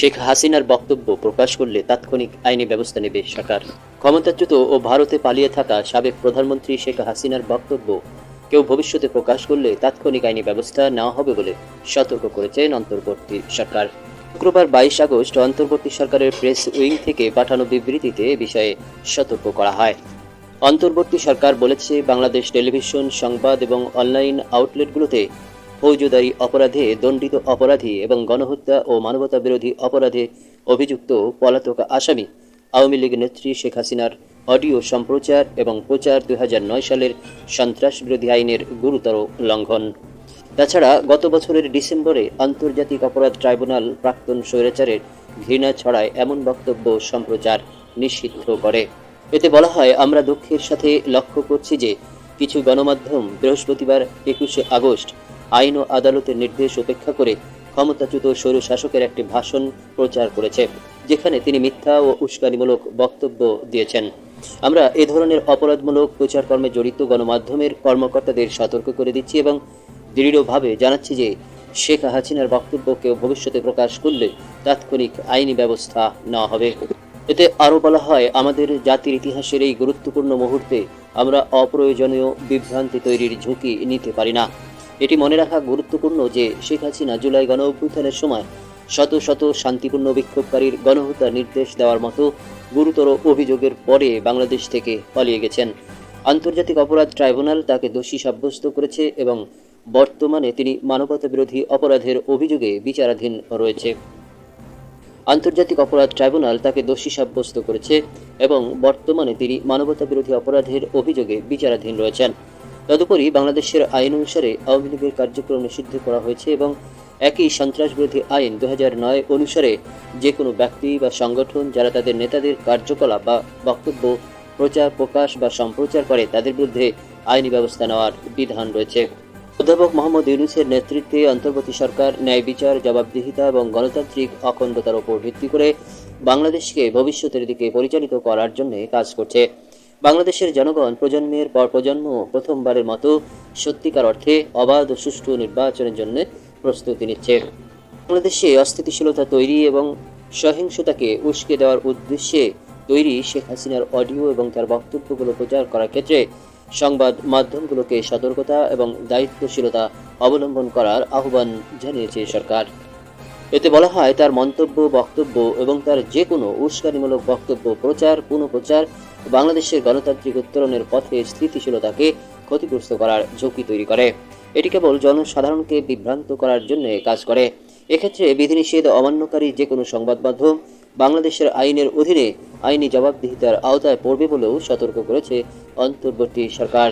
শেখ হাসিনার বক্তব্য প্রকাশ করলে তাৎক্ষণিক আইনি ব্যবস্থা নেবে সরকার। ক্ষমতাচ্যুত ও ভারতে পালিয়ে থাকা সাবেক প্রধানমন্ত্রী শেখ হাসিনার বক্তব্য কেউ ভবিষ্যতে প্রকাশ করলে তাৎক্ষণিক আইনি ব্যবস্থা নেওয়া হবে বলে সতর্ক করেছেন অন্তর্বর্তী সরকার। শুক্রবার বাইশ আগস্ট অন্তর্বর্তী সরকারের প্রেস উইং থেকে পাঠানো বিবৃতিতে এ বিষয়ে সতর্ক করা হয়। অন্তর্বর্তী সরকার বলেছে, বাংলাদেশ টেলিভিশন, সংবাদ এবং অনলাইন আউটলেটগুলোতে ফৌজদারি অপরাধে, দণ্ডিত অপরাধী এবং গণহত্যা ও মানবতা বিরোধী অপরাধে অভিযুক্ত পলাতক আসামি আওয়ামী লীগ নেত্রী শেখ হাসিনার অডিও সম্প্রচার এবং প্রচার দুই নয় সালের সন্ত্রাস বিরোধী আইনের গুরুতর লঙ্ঘন। তাছাড়া গত বছরের ডিসেম্বরে আন্তর্জাতিক অপরাধ ট্রাইব্যুনাল প্রাক্তন স্বৈরাচারের ঘৃণা ছড়ায় এমন বক্তব্য সম্প্রচার নিষিদ্ধ করে। এতে বলা হয়, আমরা দুঃখের সাথে লক্ষ্য করছি যে কিছু গণমাধ্যম বৃহস্পতিবার একুশে আগস্ট আইন ও আদালতের নির্দেশ উপেক্ষা করে ক্ষমতাচ্যুত স্বৈর শাসকের একটি ভাষণ প্রচার করেছে, যেখানে তিনি মিথ্যা ও উস্কানিমূলক বক্তব্য দিয়েছেন। আমরা এ ধরনের অপরাধমূলক প্রচারকর্মে জড়িত গণমাধ্যমের কর্মকর্তাদের সতর্ক করে দিচ্ছি এবং দৃঢ়ভাবে জানাচ্ছি যে শেখ হাসিনার বক্তব্য কেউ ভবিষ্যতে প্রকাশ করলে তাৎক্ষণিক আইনি ব্যবস্থা নেওয়া হবে। এতে আরও বলা হয়, আমাদের জাতির ইতিহাসের এই গুরুত্বপূর্ণ মুহূর্তে আমরা অপ্রয়োজনীয় বিভ্রান্তি তৈরির ঝুঁকি নিতে পারি না। এটি মনে রাখা গুরুত্বপূর্ণ যে শেখ হাসিনা জুলাই গণ অভ্যুত্থানের সময় শত শত শান্তিপূর্ণ বিক্ষোভকারীর গণহত্যার নির্দেশ দেওয়ার মতো গুরুতর অভিযোগের পরে বাংলাদেশ থেকে পালিয়ে গেছেন। আন্তর্জাতিক অপরাধ ট্রাইব্যুনাল তাকে দোষী সাব্যস্ত করেছে এবং বর্তমানে তিনি মানবতা বিরোধী অপরাধের অভিযোগে বিচারাধীন রয়েছে। আন্তর্জাতিক অপরাধ ট্রাইব্যুনাল তাকে দোষী সাব্যস্ত করেছে এবং বর্তমানে তিনি মানবতা বিরোধী অপরাধের অভিযোগে বিচারাধীন রয়েছেন। তদুপরি বাংলাদেশের আইন অনুসারে আওয়ামী লীগের কার্যক্রম নিষিদ্ধ করা হয়েছে এবং একই সন্ত্রাস বিরোধী আইন দু নয় অনুসারে যে কোনো ব্যক্তি বা সংগঠন যারা তাদের নেতাদের কার্যকলাপ বা বক্তব্য, প্রচার, প্রকাশ বা সম্প্রচার করে, তাদের বিরুদ্ধে আইনি ব্যবস্থা নেওয়ার বিধান রয়েছে। অধ্যাপক মোহাম্মদ ইউনুসের নেতৃত্বে অন্তর্বর্তী সরকার ন্যায় বিচার, জবাবদিহিতা এবং গণতান্ত্রিক অখণ্ডতার উপর ভিত্তি করে বাংলাদেশকে ভবিষ্যতের দিকে পরিচালিত করার জন্য কাজ করছে। বাংলাদেশের জনগণ প্রজন্মের পর প্রজন্ম প্রথমবারের মতো সত্যিকার অর্থে অবাধ ও সুষ্ঠু নির্বাচনের জন্য প্রস্তুতি নিচ্ছে। বাংলাদেশে অস্থিতিশীলতা তৈরি এবং সহিংসতাকে উস্কে দেওয়ার উদ্দেশ্যে তৈরি শেখ হাসিনার অডিও এবং তার বক্তব্যগুলো প্রচার করার ক্ষেত্রে সংবাদ মাধ্যমগুলোকে সতর্কতা এবং দায়িত্বশীলতা অবলম্বন করার আহ্বান জানিয়েছে সরকার। এতে বলা হয়, তার মন্তব্য, বক্তব্য এবং তার যে কোনো উস্কানিমূলক বক্তব্য, প্রচার, পুনঃপ্রচার, বাংলাদেশের গণতান্ত্রিক উত্তরণের পথে স্থিতিশীলতাকে ক্ষতিগ্রস্ত করার ঝুঁকি তৈরি করে। এটি কেবল জনসাধারণকে বিভ্রান্ত করার জন্য কাজ করে। এক্ষেত্রে বিধিনিষেধ, অমান্যকারী যে কোনো সংবাদ মাধ্যম বাংলাদেশের আইনের অধীনে আইনি জবাবদিহিতার আওতায় পড়বে বলেও সতর্ক করেছে অন্তর্বর্তী সরকার।